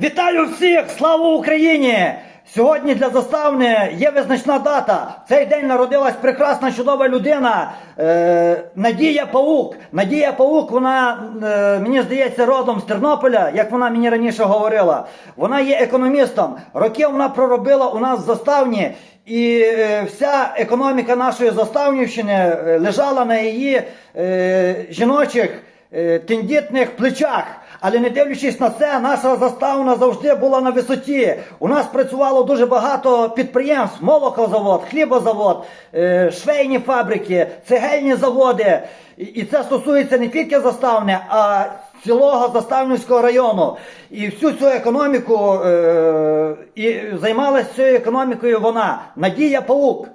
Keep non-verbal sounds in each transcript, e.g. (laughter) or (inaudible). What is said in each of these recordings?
Вітаю всіх! Слава Україні! Сьогодні для заставни є визначна дата. В цей день народилась прекрасна чудова людина е, Надія Паук. Надія Паук, вона е, мені здається родом з Тернополя, як вона мені раніше говорила. Вона є економістом. Роки вона проробила у нас в заставні. І е, вся економіка нашої заставнівщини е, лежала на її е, жіночих е, тендітних плечах. Але не дивлячись на це, наша заставна завжди була на висоті. У нас працювало дуже багато підприємств: молокозавод, хлібозавод, е, швейні фабрики, цегельні заводи. І- це стосується не тільки заставни, а цілого заставнівського району. І всю цю економіку е, і займалася цією економікою вона, Надія Паук.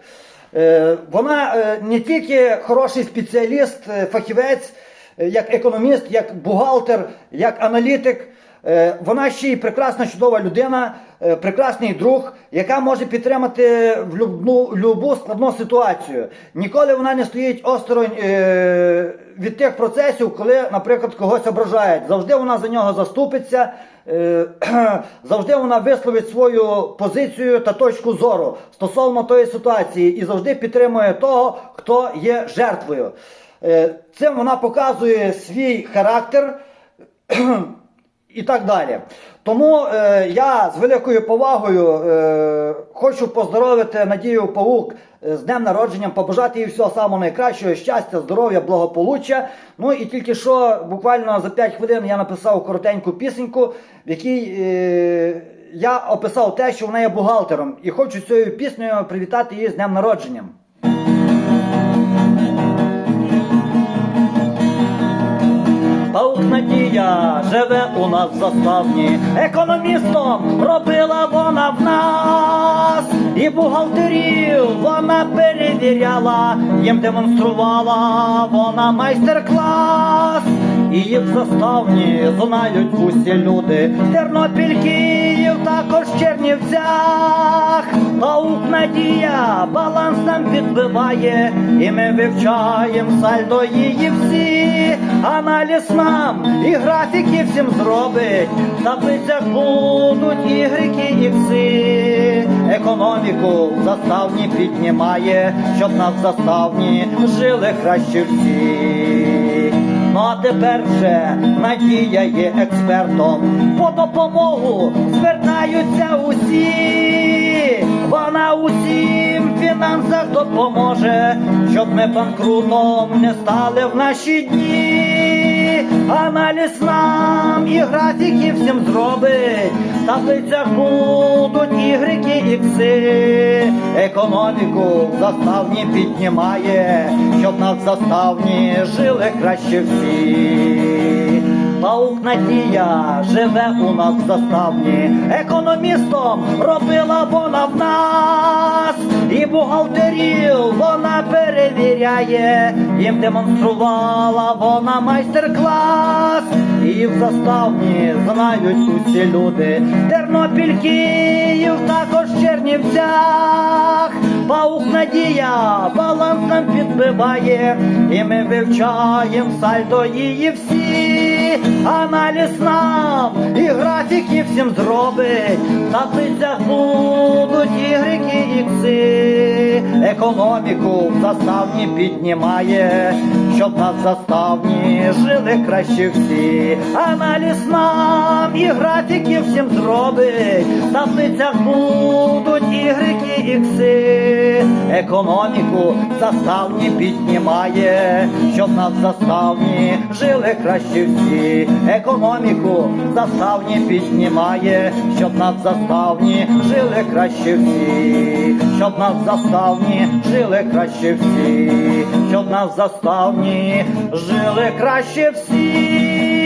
Е, Вона не тільки хороший спеціаліст, фахівець, як економіст, як бухгалтер, як аналітик. Е, Вона ще й прекрасна, чудова людина, е, прекрасний друг, яка може підтримати в любну, любу складну ситуацію. Ніколи вона не стоїть осторонь е, від тих процесів, коли, наприклад, когось ображають. Завжди вона за нього заступиться. Е, (clears throat) завжди вона висловить свою позицію та точку зору стосовно тої ситуації і завжди підтримує того, хто є жертвою. Е, Цим вона показує свій характер і так далі. Тому е, я з великою повагою е, хочу поздоровити Надію Паук з днем народження, побажати їй всього самого найкращого, щастя, здоров'я, благополуччя. Ну і тільки що буквально за 5 хвилин я написав коротеньку пісеньку, в якій е, я описав те, що вона є бухгалтером, і хочу цією піснею привітати її з днем народження. Паук Надія живе у нас в заставні, економістом робила вона в нас, і бухгалтерів вона перевіряла, їм демонструвала вона майстер-клас. Її в заставні знають усі люди, Тернопіль, Київ, також Чернівцях. Паук Надія баланс нам підбиває, і ми вивчаємо сальдо її всі. Аналіз нам і графіки всім зробить. В таблицях будуть ігрики і ікси. Економіку в заставні піднімає, щоб нас в заставні жили краще всі. Ну а тепер вже Надія є експертом. По допомогу звертаються усі. Вона усім фінансах допоможе, щоб ми банкрутом не стали в наші дні. Аналіз нам і графіки всім зробить. В таблицях будуть ігрики ікси. Економіку в заставні піднімає, щоб нас в заставні жили краще всі. Паук Надія живе у нас в заставні, економістом робила вона в нас, і бухгалтерів вона перевіряє, їм демонструвала вона майстер-клас, і в заставні знають усі люди, Тернопіль, Київ, також Чернівцях. Паук Надія баланс нам підбиває, і ми вивчаємо сальдо її всі. Аналіз нам і графіки всім зробить. В таблицях будуть ігрики ікси. Економіку в заставні піднімає, щоб нас в заставні жили краще всі. Аналіз нам і графіки всім зробить. В таблицях будуть ігрики ікси. Економіку заставні піднімає, щоб нас заставні жили краще всі. Економіку заставні піднімає, щоб нас заставні жили краще всі. Щоб нас заставні жили краще всі. Щоб нас заставні жили краще всі.